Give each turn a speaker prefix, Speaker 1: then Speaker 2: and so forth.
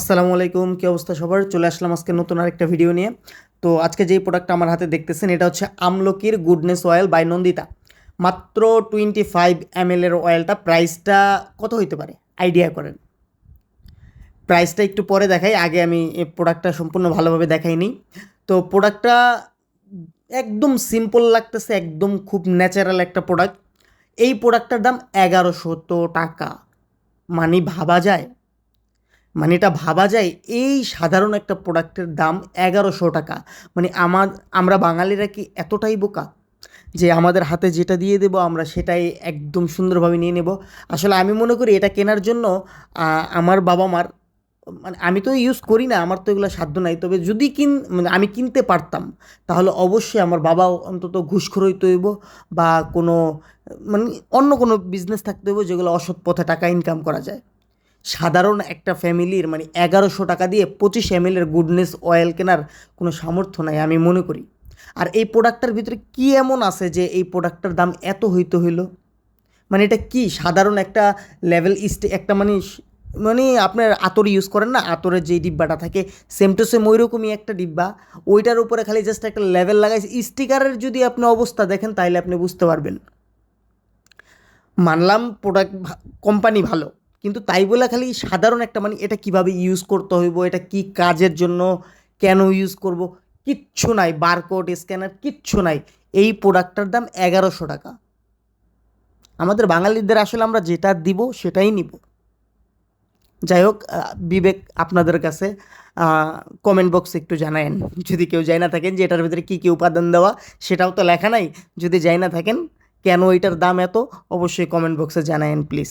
Speaker 1: আসসালামু আলাইকুম, কী অবস্থা সবার? চলে আসলাম আজকে নতুন আরেকটা ভিডিও নিয়ে। তো আজকে যেই প্রোডাক্টটা আমার হাতে দেখতেছেন, এটা হচ্ছে আমলকির গুডনেস অয়েল বাই নন্দিতা। মাত্র টোয়েন্টি ফাইভ এম এর অয়েলটা প্রাইসটা কত হইতে পারে? আইডিয়া করেন। প্রাইসটা একটু পরে দেখাই, আগে আমি এই প্রোডাক্টটা সম্পূর্ণ ভালোভাবে দেখাইনি তো প্রোডাক্টটা একদম সিম্পল লাগতেছে, একদম খুব ন্যাচারাল একটা প্রোডাক্ট এই প্রোডাক্টটার দাম এগারোশত টাকা। মানে ভাবা যায় মানে এটা ভাবা যায়, এই সাধারণ একটা প্রোডাক্টের দাম এগারোশো টাকা। মানে আমার, আমরা বাঙালিরা কি এতটাই বোকা যে আমাদের হাতে যেটা দিয়ে দেবো, আমরা সেটাই একদম সুন্দরভাবে নিয়ে নেব? আসলে আমি মনে করি এটা কেনার জন্য আমার বাবা মার মানে আমি তো ইউজ করি না, আমার তো এগুলো সাধ্য নাই। তবে যদি কিন মানে আমি কিনতে পারতাম, তাহলে অবশ্যই আমার বাবা অন্তত ঘুষখোর হইতে হইব বা কোনো মানে অন্য কোনো বিজনেস থাকতে হইব যেগুলো অসৎ পথে টাকা ইনকাম করা যায়। সাধারণ একটা ফ্যামিলির মানে এগারোশো টাকা দিয়ে পঁচিশ এম এর গুডনেস অয়েল কেনার কোনো সামর্থ্য নাই, আমি মনে করি। আর এই প্রোডাক্টটার ভিতরে কি এমন আছে যে এই প্রোডাক্টটার দাম এত হইতে হইল? মানে এটা কি সাধারণ একটা লেভেল ইস্টে একটা মানে মানে আপনার আতর ইউজ করেন না? আতরের যেই ডিব্বাটা থাকে সেম টু সেম ওই রকমই একটা ডিব্বা। ওইটার উপরে খালি জাস্ট একটা লেভেল লাগাইছে। স্টিকারের যদি আপনি অবস্থা দেখেন তাহলে আপনি বুঝতে পারবেন। মানলাম প্রোডাক্ট কোম্পানি ভালো। কিন্তু তাই বলে খালি সাধারণ একটা মানে এটা কীভাবে ইউজ করতে হইব, এটা কি কাজের জন্য কেন ইউজ করব, কিচ্ছু নাই বারকোড স্ক্যানার কিচ্ছু নাই। এই প্রোডাক্টটার দাম এগারোশো টাকা। আমাদের বাঙালিদের আসলে আমরা যেটা দিব সেটাই নিব। যাই হোক বিবেক আপনাদের কাছে কমেন্ট বক্সে একটু জানায়েন। যদি কেউ যাই না থাকেন যে এটার ভিতরে কী কী উপাদান দেওয়া, সেটাও তো লেখা নাই। যদি যাই না থাকেন কেন এটার দাম এত, অবশ্যই কমেন্ট বক্সে জানায়েন প্লিজ